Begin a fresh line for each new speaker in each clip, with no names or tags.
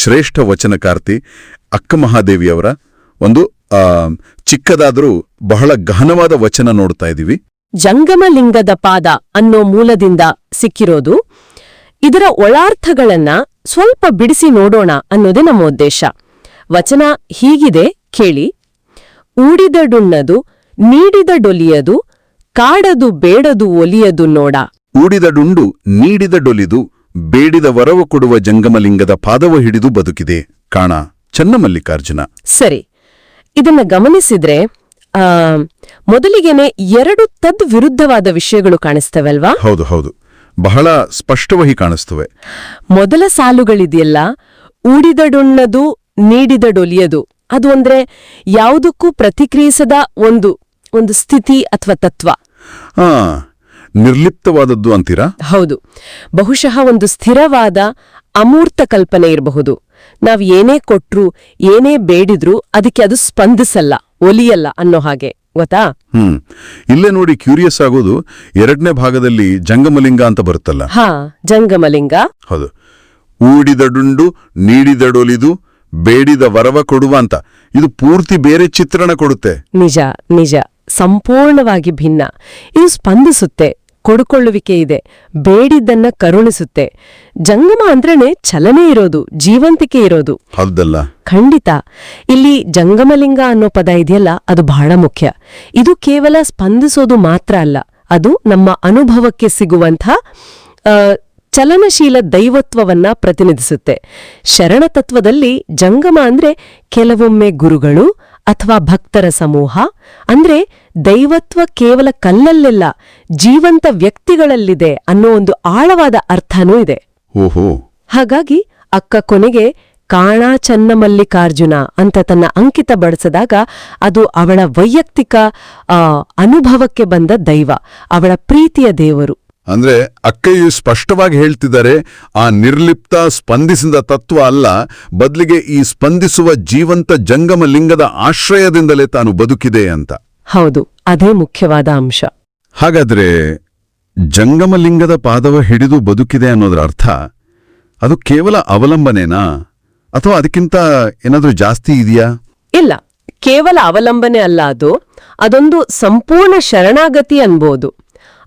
ಶ್ರೇಷ್ಠ ವಚನಕಾರ್ತಿ ಅಕ್ಕ ಮಹಾದೇವಿಯವರ ಒಂದು ಚಿಕ್ಕದಾದರೂ ಬಹಳ ಗಹನವಾದ ವಚನ ನೋಡ್ತಾ ಇದ್ದೀವಿ.
ಜಂಗಮಲಿಂಗದ ಪಾದ ಅನ್ನೋ ಮೂಲದಿಂದ ಸಿಕ್ಕಿರೋದು. ಇದರ ಒಳಾರ್ಥಗಳನ್ನ ಸ್ವಲ್ಪ ಬಿಡಿಸಿ ನೋಡೋಣ ಅನ್ನೋದೇ ನಮ್ಮ ಉದ್ದೇಶ. ವಚನ ಹೀಗಿದೆ ಕೇಳಿ. ಊಡಿದಡುಣ್ಣದು ನೀಡಿದಡೊಲಿಯದು ಕಾಡದು ಬೇಡದು ಒಲಿಯದು ನೋಡ.
ಊಡಿದ ಡುಂಡು ನೀಡಿದ ಡೊಲಿದು ಬೇಡಿದ ವರವು ಕೊಡುವ ಜಂಗಮಲಿಂಗದ ಪಾದವ ಹಿಡಿದು ಬದುಕಿದೆ. ಕಾಣ ಚನ್ನಮಲ್ಲಿಕಾರ್ಜುನ.
ಸರಿ ಇದನ್ನ ಗಮನಿಸಿದ್ರೆ ಮೊದಲಿಗೆನೆ ಎರಡು ತದ್ ವಿರುದ್ಧವಾದ ವಿಷಯಗಳು ಕಾಣಿಸ್ತವಲ್ವಾ?
ಹೌದು ಹೌದು. ಬಹಳ ಸ್ಪಷ್ಟವಾಗಿ ಕಾಣಿಸ್ತವೆ.
ಮೊದಲ ಸಾಲುಗಳಿದೆಯಲ್ಲ ಉಡಿದಡುಣ್ಣದು ನೀಡಿದ ಡೊಲಿಯದು ಅದು ಅಂದ್ರೆ ಯಾವುದಕ್ಕೂ ಪ್ರತಿಕ್ರಿಯಿಸದ ಒಂದು ಒಂದು ಸ್ಥಿತಿ ಅಥವಾ ತತ್ವ.
ಆ ನಿರ್ಲಿಪ್ತವಾದದ್ದು ಅಂತೀರಾ?
ಹೌದು. ಬಹುಶಃ ಒಂದು ಸ್ಥಿರವಾದ ಅಮೂರ್ತ ಕಲ್ಪನೆ ಇರಬಹುದು. ನಾವು ಏನೇ ಕೊಟ್ರು ಏನೇ ಬೇಡಿದ್ರೂ ಅದಕ್ಕೆ ಅದು ಸ್ಪಂದಿಸಲ್ಲ ಒಲಿಯಲ್ಲ ಅನ್ನೋ ಹಾಗೆ. ಗೊತ್ತಾ?
ಹ್ಮ್. ಇಲ್ಲೇ ನೋಡಿ ಕ್ಯೂರಿಯಸ್ ಆಗೋದು ಎರಡನೇ ಭಾಗದಲ್ಲಿ ಜಂಗಮಲಿಂಗ ಅಂತ ಬರುತ್ತಲ್ಲ.
ಹಾ ಜಂಗಮಲಿಂಗ.
ಹೌದು. ಊಡಿದಡುಂಡು ನೀಡಿದಡೊಲಿದು ಬೇಡಿದ ವರವ ಕೊಡುವ ಅಂತ. ಇದು ಪೂರ್ತಿ ಬೇರೆ ಚಿತ್ರಣ ಕೊಡುತ್ತೆ.
ನಿಜ ನಿಜ. ಸಂಪೂರ್ಣವಾಗಿ ಭಿನ್ನ. ಇದು ಸ್ಪಂದಿಸುತ್ತೆ. ಕೊಡುಕೊಳ್ಳುವಿಕೆ ಇದೆ. ಬೇಡಿದ್ದನ್ನ ಕರುಣಿಸುತ್ತೆ. ಜಂಗಮ ಅಂದ್ರೇನೆ ಚಲನೆ ಇರೋದು ಜೀವಂತಿಕೆ ಇರೋದು.
ಹೌದಲ್ಲ?
ಖಂಡಿತ. ಇಲ್ಲಿ ಜಂಗಮಲಿಂಗ ಅನ್ನೋ ಪದ ಇದೆಯಲ್ಲ ಅದು ಬಹಳ ಮುಖ್ಯ. ಇದು ಕೇವಲ ಸ್ಪಂದಿಸೋದು ಮಾತ್ರ ಅಲ್ಲ ಅದು ನಮ್ಮ ಅನುಭವಕ್ಕೆ ಸಿಗುವಂಥ ಆ, ಚಲನಶೀಲ ದೈವತ್ವವನ್ನ ಪ್ರತಿನಿಧಿಸುತ್ತೆ. ಶರಣತತ್ವದಲ್ಲಿ ಜಂಗಮ ಅಂದ್ರೆ ಕೆಲವೊಮ್ಮೆ ಗುರುಗಳು ಅಥವಾ ಭಕ್ತರ ಸಮೂಹ ಅಂದ್ರೆ ದೈವತ್ವ ಕೇವಲ ಕಲ್ಲಲ್ಲೆಲ್ಲ ಜೀವಂತ ವ್ಯಕ್ತಿಗಳಲ್ಲಿದೆ ಅನ್ನೋ ಒಂದು ಆಳವಾದ ಅರ್ಥನೂ ಇದೆ.
ಓಹೋ.
ಹಾಗಾಗಿ ಅಕ್ಕ ಕೊನೆಗೆ ಕಾಣಾ ಚನ್ನಮಲ್ಲಿಕಾರ್ಜುನ ಅಂತ ತನ್ನ ಅಂಕಿತ ಬಳಸಿದಾಗ ಅದು ಅವಳ ವೈಯಕ್ತಿಕ ಅನುಭವಕ್ಕೆ ಬಂದ ದೈವ ಅವಳ ಪ್ರೀತಿಯ ದೇವರು.
ಅಂದ್ರೆ ಅಕ್ಕೆಯು ಸ್ಪಷ್ಟವಾಗಿ ಹೇಳ್ತಿದ್ದಾರೆ ಆ ನಿರ್ಲಿಪ್ತ ಸ್ಪಂದಿಸಿದ ತತ್ವ ಅಲ್ಲ ಬದಲಿಗೆ ಈ ಸ್ಪಂದಿಸುವ ಜೀವಂತ ಜಂಗಮ ಲಿಂಗದ ಆಶ್ರಯದಿಂದಲೇ ತಾನು ಬದುಕಿದೆ ಅಂತ.
ಹೌದು ಅದೇ ಮುಖ್ಯವಾದ ಅಂಶ.
ಹಾಗಾದ್ರೆ ಜಂಗಮಲಿಂಗದ ಪಾದವ ಹಿಡಿದು ಬದುಕಿದೆ ಅನ್ನೋದರ ಅರ್ಥ? ಅದು ಕೇವಲ ಅವಲಂಬನೆನಾ? ಅಥವಾ ಅದಕ್ಕಿಂತ ಏನಾದರೂ ಜಾಸ್ತಿ ಇದೆಯಾ?
ಇಲ್ಲ ಕೇವಲ ಅವಲಂಬನೆ ಅಲ್ಲ ಅದು. ಅದೊಂದು ಸಂಪೂರ್ಣ ಶರಣಾಗತಿ ಅನ್ಬೋದು.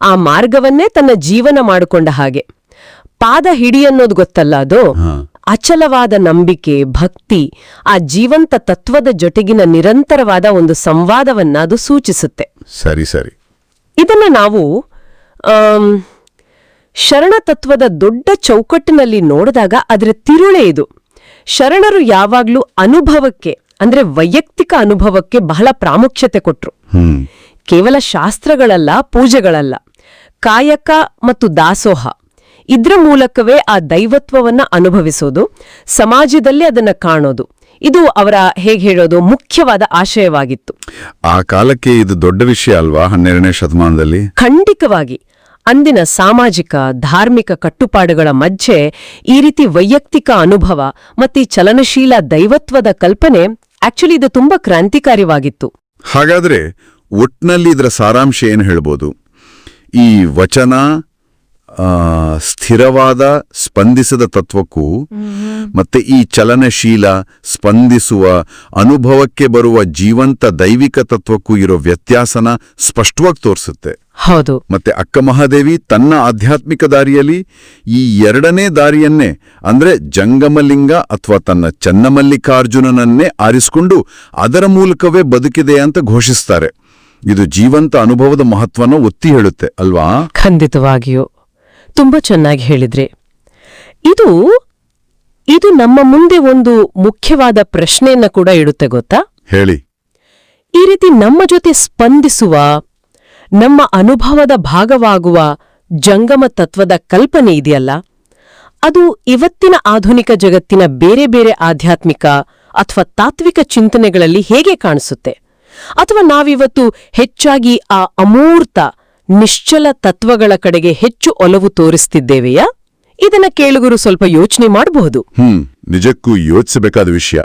ಆ ಮಾರ್ಗವನ್ನೇ ತನ್ನ ಜೀವನ ಮಾಡಿಕೊಂಡ ಹಾಗೆ. ಪಾದ ಹಿಡಿ ಅನ್ನೋದು ಗೊತ್ತಲ್ಲ ಅದು? ಅಚಲವಾದ ನಂಬಿಕೆ ಭಕ್ತಿ ಆ ಜೀವಂತ ತತ್ವದ ಜೊತೆಗಿನ ನಿರಂತರವಾದ ಒಂದು ಸಂವಾದವನ್ನ ಅದು ಸೂಚಿಸುತ್ತೆ.
ಸರಿ ಸರಿ.
ಇದನ್ನ ನಾವು ಶರಣ ಶರಣತತ್ವದ ದೊಡ್ಡ ಚೌಕಟ್ಟಿನಲ್ಲಿ ನೋಡಿದಾಗ ಅದರ ತಿರುಳೆ ಇದು. ಶರಣರು ಯಾವಾಗ್ಲೂ ಅನುಭವಕ್ಕೆ ಅಂದ್ರೆ ವೈಯಕ್ತಿಕ ಅನುಭವಕ್ಕೆ ಬಹಳ ಪ್ರಾಮುಖ್ಯತೆ ಕೊಟ್ರು. ಕೇವಲ ಶಾಸ್ತ್ರಗಳಲ್ಲ ಪೂಜೆಗಳಲ್ಲ. ಕಾಯಕ ಮತ್ತು ದಾಸೋಹ. ಇದ್ರ ಮೂಲಕವೇ ಆ ದೈವತ್ವವನ್ನ ಅನುಭವಿಸೋದು ಸಮಾಜದಲ್ಲಿ ಅದನ್ನ ಕಾಣೋದು. ಇದು ಅವರ ಹೇಗೆ ಹೇಳೋದು ಮುಖ್ಯವಾದ ಆಶಯವಾಗಿತ್ತು.
ಆ ಕಾಲಕ್ಕೆ ಇದು ದೊಡ್ಡ ವಿಷಯ ಅಲ್ವಾ ಹನ್ನೆರಡನೇ ಶತಮಾನದಲ್ಲಿ?
ಖಂಡಿತವಾಗಿ. ಅಂದಿನ ಸಾಮಾಜಿಕ ಧಾರ್ಮಿಕ ಕಟ್ಟುಪಾಡುಗಳ ಮಧ್ಯೆ ಈ ರೀತಿ ವೈಯಕ್ತಿಕ ಅನುಭವ ಮತ್ತು ಈ ಚಲನಶೀಲ ದೈವತ್ವದ ಕಲ್ಪನೆ ಆಕ್ಚುಲಿ ಇದು ತುಂಬಾ ಕ್ರಾಂತಿಕಾರಿವಾಗಿತ್ತು.
ಹಾಗಾದ್ರೆ ಒಟ್ನಲ್ಲಿ ಇದರ ಸಾರಾಂಶ ಏನು ಹೇಳ್ಬೋದು? ಈ ವಚನ ಸ್ಥಿರವಾದ ಸ್ಪಂದಿಸದ ತತ್ವಕ್ಕೂ ಮತ್ತೆ ಈ ಚಲನಶೀಲ ಸ್ಪಂದಿಸುವ ಅನುಭವಕ್ಕೆ ಬರುವ ಜೀವಂತ ದೈವಿಕ ತತ್ವಕ್ಕೂ ಇರೋ ವ್ಯತ್ಯಾಸನ ಸ್ಪಷ್ಟವಾಗಿ ತೋರಿಸುತ್ತೆ.
ಹೌದು.
ಮತ್ತೆ ಅಕ್ಕ ಮಹಾದೇವಿ ತನ್ನ ಆಧ್ಯಾತ್ಮಿಕ ದಾರಿಯಲ್ಲಿ ಈ ಎರಡನೇ ದಾರಿಯನ್ನೇ ಅಂದ್ರೆ ಜಂಗಮಲಿಂಗ ಅಥವಾ ತನ್ನ ಚನ್ನಮಲ್ಲಿಕಾರ್ಜುನನನ್ನೇ ಆರಿಸಿಕೊಂಡು ಅದರ ಮೂಲಕವೇ ಬದುಕಿದೆ ಅಂತ ಘೋಷಿಸ್ತಾರೆ. ಇದು ಜೀವಂತ ಅನುಭವದ ಮಹತ್ವನ ಒತ್ತಿ ಹೇಳುತ್ತೆ ಅಲ್ವಾ?
ಖಂಡಿತವಾಗಿಯೂ. ತುಂಬಾ ಚೆನ್ನಾಗಿ ಹೇಳಿದ್ರಿ. ಇದು ಇದು ನಮ್ಮ ಮುಂದೆ ಒಂದು ಮುಖ್ಯವಾದ ಪ್ರಶ್ನೆಯನ್ನ ಕೂಡ ಇಡುತ್ತೆ ಗೊತ್ತಾ?
ಹೇಳಿ.
ಈ ರೀತಿ ನಮ್ಮ ಜೊತೆ ಸ್ಪಂದಿಸುವ ನಮ್ಮ ಅನುಭವದ ಭಾಗವಾಗುವ ಜಂಗಮ ತತ್ವದ ಕಲ್ಪನೆ ಇದೆಯಲ್ಲ? ಅದು ಇವತ್ತಿನ ಆಧುನಿಕ ಜಗತ್ತಿನ ಬೇರೆ ಬೇರೆ ಆಧ್ಯಾತ್ಮಿಕ ಅಥವಾ ತಾತ್ವಿಕ ಚಿಂತನೆಗಳಲ್ಲಿ ಹೇಗೆ ಕಾಣಿಸುತ್ತೆ? ಅಥವಾ ನಾವಿವತ್ತು ಹೆಚ್ಚಾಗಿ ಆ ಅಮೂರ್ತ ನಿಶ್ಚಲ ತತ್ವಗಳ ಕಡೆಗೆ ಹೆಚ್ಚು ಒಲವು ತೋರಿಸ್ತಿದ್ದೇವೆಯಾ? ಇದನ್ನ ಕೇಳುಗರು ಸ್ವಲ್ಪ ಯೋಚನೆ ಮಾಡಬಹುದು.
ಹ್ಮ್, ನಿಜಕ್ಕೂ ಯೋಚಿಸಬೇಕಾದ ವಿಷಯ.